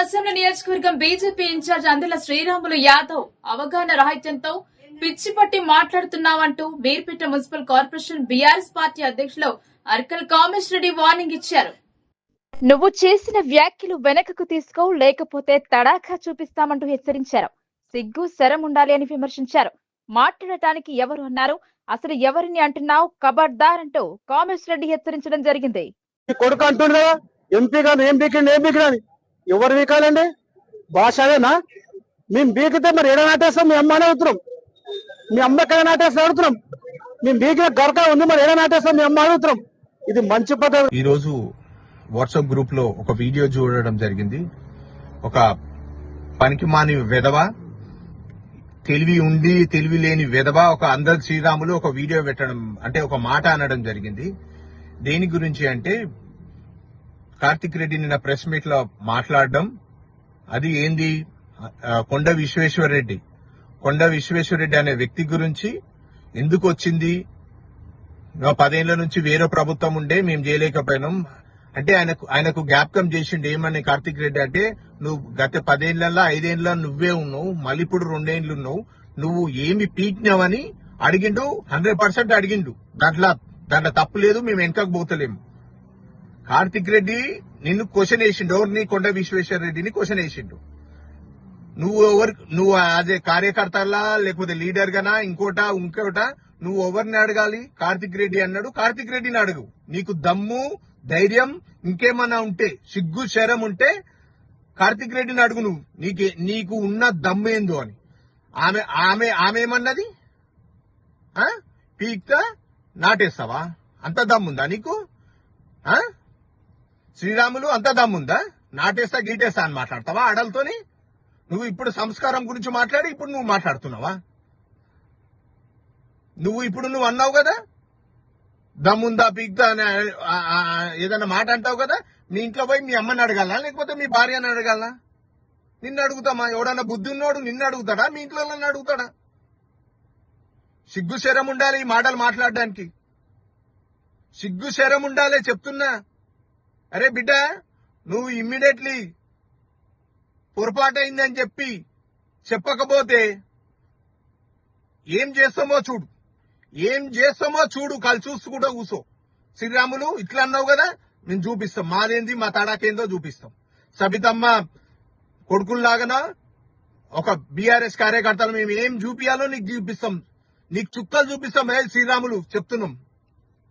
Assembly నియోజకవర్గం BJP incharge అందుల శ్రీరాములు యాదవ్ అవగాహన రాహిత్యంతో పిచ్చి పట్టి మాట్లాడుతున్నామంటూ Meerpet municipal corporation BRS party అధ్యక్షులు అర్కల్ కామేష్ రెడ్డి వార్నింగ్ ఇచ్చారు. నువ్వు చేసిన వ్యాఖ్యలు వెనకకు తీసుకో లేకపోతే తడాఖా చూపిస్తామంటూ హెచ్చరించారు. సిగ్గు శరం ఉండాలి అని విమర్శించారు. మాట్లాడటానికి ఎవరు అన్నారు? అసలు ఎవరిని అంటున్నావు? కబడ్దార్ అంటూ కామేష్ రెడ్డి హెచ్చరించడం జరిగింది. కొడుకు అంటుండు కదా ఎంపీ గారు ఏం బీకిండి ఏం ఎవరు వీకాలండి? భాష అదేనా? మేము బీకితే మరి ఎడ నాటేస్తాం? మీ అమ్మ అడుగుతున్నాం. మీ అమ్మ ఎక్కడ నాటేస్తాం అడుగుతున్నాం. మేము బీకిన గరక ఉంది మరి ఎడ నాటేస్తాం? మీ అమ్మ అడుగుతున్నాం. ఇది మంచి పద్ధతి. ఈ రోజు వాట్సాప్ గ్రూప్లో ఒక వీడియో చూడడం జరిగింది. ఒక పనికి మాని వెధవ తెలివి ఉండి తెలివి లేని వెధవ ఒక అందరి శ్రీరాములు ఒక వీడియో పెట్టడం అంటే ఒక మాట అనడం జరిగింది. దేని గురించి అంటే కార్తిక్ రెడ్డి నిన్న ప్రెస్ మీట్లో మాట్లాడడం అది ఏంది? కొండ విశ్వేశ్వర రెడ్డి. కొండ విశ్వేశ్వరరెడ్డి అనే వ్యక్తి గురించి ఎందుకు వచ్చింది? పదేళ్ళ నుంచి వేరే ప్రభుత్వం ఉండే మేము చేయలేకపోయినాం. అంటే ఆయనకు ఆయనకు జ్ఞాపకం చేసిండు ఏమని కార్తిక్ రెడ్డి అంటే నువ్వు గత పదేళ్ళలో ఐదేళ్ళ నువ్వే ఉన్నావు మళ్ళీ ఇప్పుడు రెండేళ్ళు ఉన్నావు. నువ్వు ఏమి పీకినావని అడిగిండు హండ్రెడ్ పర్సెంట్ అడిగిండు. దాంట్లో దాంట్లో తప్పు లేదు మేము వెనకకు పోతలేము. కార్తిక్ రెడ్డి నిన్ను క్వశ్చన్ వేసిండు ఎవరిని కొండ విశ్వేశ్వర రెడ్డిని క్వశ్చన్ వేసిండు నువ్వు ఎవరు నువ్వు అదే కార్యకర్తలా లేకపోతే లీడర్ గానా ఇంకోటా ఇంకోట నువ్వు ఎవరిని అడగాలి? కార్తిక్ రెడ్డి అన్నాడు. కార్తిక్ రెడ్డిని అడుగు. నీకు దమ్ము ధైర్యం ఇంకేమన్నా ఉంటే సిగ్గు శరం ఉంటే కార్తిక్ రెడ్డిని అడుగు నువ్వు. నీకే నీకు ఉన్న దమ్ము ఏందో అని. ఆమె ఆమె ఆమె ఏమన్నది? ఆ? పీక్తా నాటేస్తావా? అంత దమ్ముందా నీకు? ఆ? శ్రీరాములు అంత దమ్ముందా? నాటేస్తా గీటేస్తా అని మాట్లాడతావా ఆడలతోని? నువ్వు ఇప్పుడు సంస్కారం గురించి మాట్లాడి ఇప్పుడు నువ్వు మాట్లాడుతున్నావా? నువ్వు ఇప్పుడు నువ్వు అన్నావు కదా? దమ్ముందా పిగ్దా అని ఏదైనా మాట అంటావు కదా? మీ ఇంట్లో పోయి మీ అమ్మని అడగాల? లేకపోతే మీ భార్యని అడగాల? నిన్ను అడుగుతామా? ఎవడన్నా బుద్ధి ఉన్నోడు నిన్ను అడుగుతాడా? మీ ఇంట్లో అడుగుతాడా? సిగ్గు శరం ఉండాలి ఈ మాటలు మాట్లాడడానికి. సిగ్గు శరం ఉండాలి చెప్తున్నా. అరే బిడ్డ నువ్వు ఇమ్మీడియట్లీ పొరపాటైందని చెప్పి చెప్పకపోతే ఏం చేస్తామో చూడు. ఏం చేస్తామో చూడు కళ్ళు చూసుకుంటూ కూసో. శ్రీరాములు ఇట్లా అన్నావు కదా మేము చూపిస్తాం. మాదేంది మా తడాకేందో చూపిస్తాం. సబితమ్మ కొడుకుల్లాగనా ఒక బీఆర్ఎస్ కార్యకర్తలు మేము ఏం చూపియాలో నీకు చూపిస్తాం. నీకు చుక్కలు చూపిస్తాం. ఏ శ్రీరాములు చెప్తున్నాం.